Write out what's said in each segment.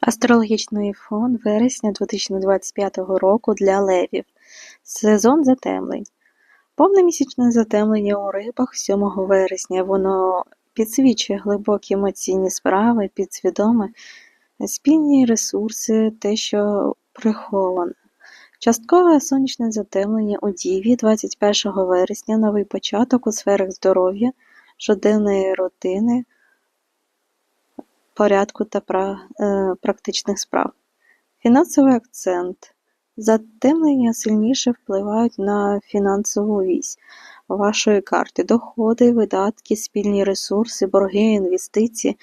Астрологічний фон вересня 2025 року для левів. Сезон затемнень. Повне місячне затемнення у рибах 7 вересня. Воно підсвічує глибокі емоційні справи, підсвідоме, спільні ресурси, те, що приховане. Часткове сонячне затемнення у Діві 21 вересня, новий початок у сферах здоров'я, щоденної рутини, порядку та е, практичних справ. Фінансовий акцент. Затемнення сильніше впливають на фінансову вісь вашої карти, доходи, видатки, спільні ресурси, борги, інвестиції.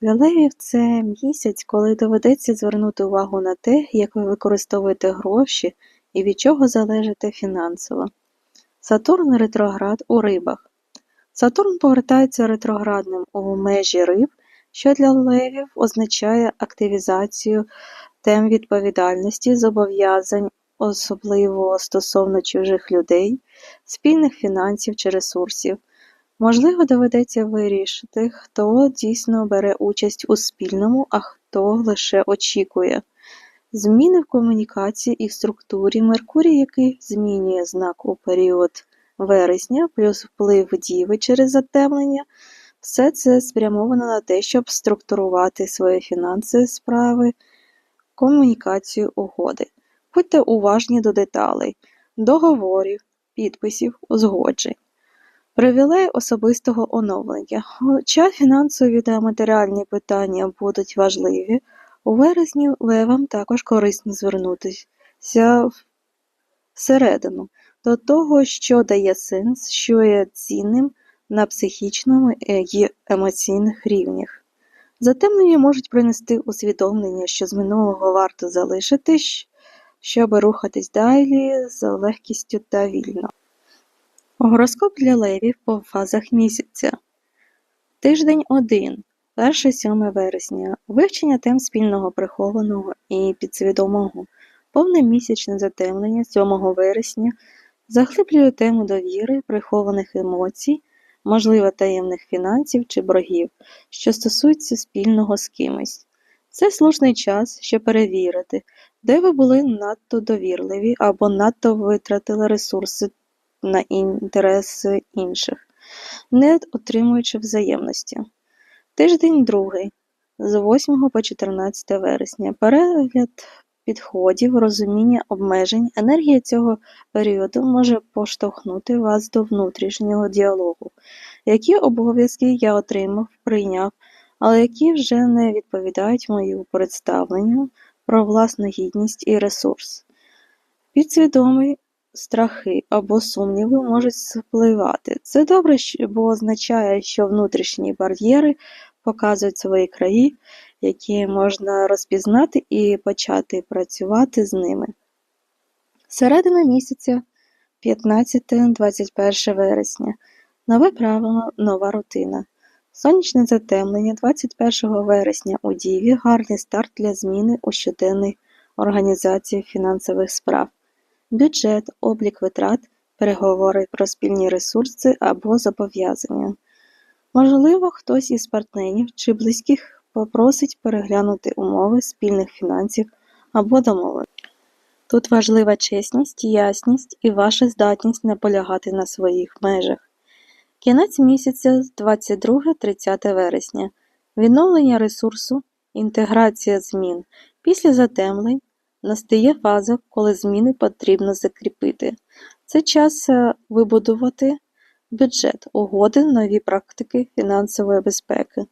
Для левів це місяць, коли доведеться звернути увагу на те, як ви використовуєте гроші і від чого залежите фінансово. Сатурн ретроград у рибах. Сатурн повертається ретроградним у межі риб що для левів означає активізацію тем відповідальності, зобов'язань, особливо стосовно чужих людей, спільних фінансів чи ресурсів. Можливо, доведеться вирішити, хто дійсно бере участь у спільному, а хто лише очікує. Зміни в комунікації і в структурі Меркурій, який змінює знак у період вересня, плюс вплив діви через затемнення, все це спрямовано на те, щоб структурувати свої фінанси, справи, комунікацію, угоди. Будьте уважні до деталей, договорів, підписів, узгоджень. Привілей особистого оновлення. Хоча фінансові та матеріальні питання будуть важливі, у вересні левам також корисно звернутися всередину до того, що дає сенс, що є цінним на психічному й емоційних рівнях. Затемнення можуть принести усвідомлення, що з минулого варто залишити, щоб рухатись далі з легкістю та вільно. Гороскоп для левів по фазах місяця. Тиждень 1. 1-7 вересня. Вивчення тем спільного прихованого і підсвідомого. Повне місячне затемнення 7 вересня заглиблює тему довіри, прихованих емоцій можливо таємних фінансів чи боргів, що стосуються спільного з кимось. Це слушний час, щоб перевірити, де ви були надто довірливі або надто витратили ресурси на інтереси інших, не отримуючи взаємності. Тиждень другий, з 8 по 14 вересня, перегляд підходів, розуміння обмежень, енергія цього періоду може поштовхнути вас до внутрішнього діалогу, які обов'язки я отримав, прийняв, але які вже не відповідають моєму представленню про власну гідність і ресурс. Підсвідомі страхи або сумніви можуть спливати. Це добре, бо означає, що внутрішні бар'єри показують свої краї, які можна розпізнати і почати працювати з ними. Середина місяця 15-21 вересня. Нове правило, нова рутина. Сонячне затемнення 21 вересня у Діві гарний старт для зміни у щоденній організації фінансових справ, бюджет, облік витрат, переговори про спільні ресурси або зобов'язання. Можливо, хтось із партнерів чи близьких попросить переглянути умови спільних фінансів або домовин. Тут важлива чесність, ясність і ваша здатність наполягати на своїх межах. Кінець місяця з 22-30 вересня. Відновлення ресурсу, інтеграція змін. Після затемлень настає фаза, коли зміни потрібно закріпити. Це час е, вибудувати бюджет, угоди, нові практики фінансової безпеки.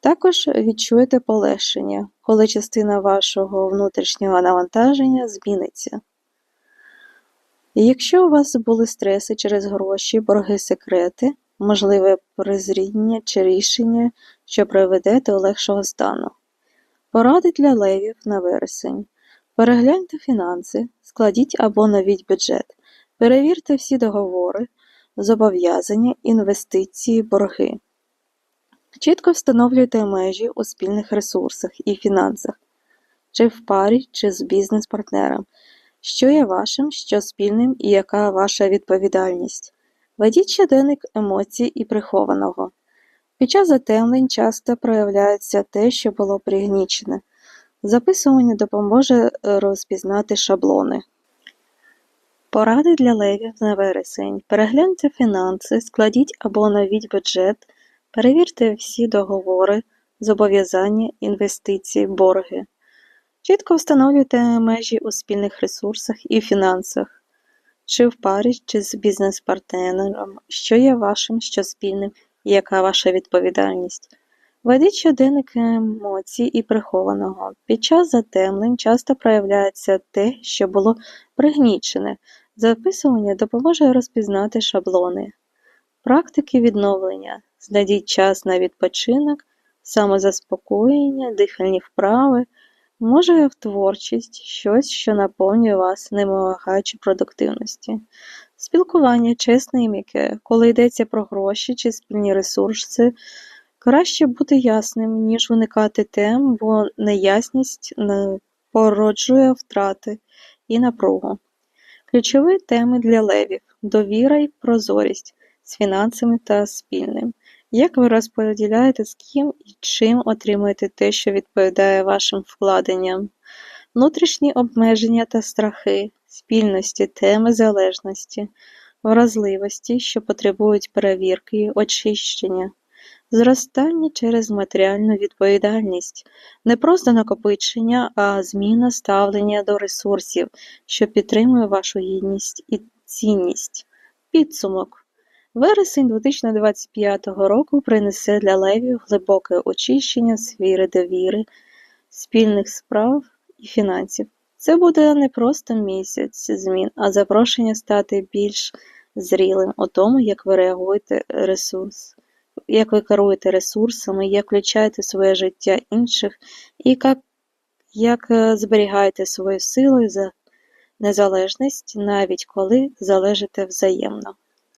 Також відчуєте полегшення, коли частина вашого внутрішнього навантаження зміниться. Якщо у вас були стреси через гроші, борги секрети, можливе призріння чи рішення, що приведе до легшого стану. Поради для левів на вересень. Перегляньте фінанси, складіть або навіть бюджет, перевірте всі договори, зобов'язання, інвестиції, борги. Чітко встановлюйте межі у спільних ресурсах і фінансах, чи в парі, чи з бізнес-партнером, що є вашим, що спільним і яка ваша відповідальність. Ведіть щоденник емоцій і прихованого. Під час затемнень часто проявляється те, що було пригнічене. Записування допоможе е, розпізнати шаблони. Поради для левів на вересень. Перегляньте фінанси, складіть або оновіть бюджет, перевірте всі договори, зобов'язання, інвестиції, борги. Чітко встановлюйте межі у спільних ресурсах і фінансах, чи в парі, чи з бізнес-партнером, що є вашим, що спільним, і яка ваша відповідальність. Ведіть щоденник емоцій і прихованого. Під час затемнень часто проявляється те, що було пригнічене. Записування допоможе розпізнати шаблони. Практики відновлення. Знайдіть час на відпочинок, самозаспокоєння, дихальні вправи, може в творчість, щось, що наповнює вас, не вимагаючи продуктивності. Спілкування чесне і м'яке, коли йдеться про гроші чи спільні ресурси, краще бути ясним, ніж уникати тем, бо неясність породжує втрати і напругу. Ключові теми для левів довіра і прозорість з фінансами та спільним. Як ви розподіляєте з ким і чим отримуєте те, що відповідає вашим вкладенням? Внутрішні обмеження та страхи, спільності, теми залежності, вразливості, що потребують перевірки очищення, зростання через матеріальну відповідальність, не просто накопичення, а зміна ставлення до ресурсів, що підтримує вашу гідність і цінність. Підсумок. Вересень 2025 року принесе для левів глибоке очищення сфери довіри, спільних справ і фінансів. Це буде не просто місяць змін, а запрошення стати більш зрілим у тому, як ви реагуєте ресурс, як ви керуєте ресурсами, як включаєте своє життя інших і як, як е, зберігаєте свою силу і за незалежність, навіть коли залежите взаємно.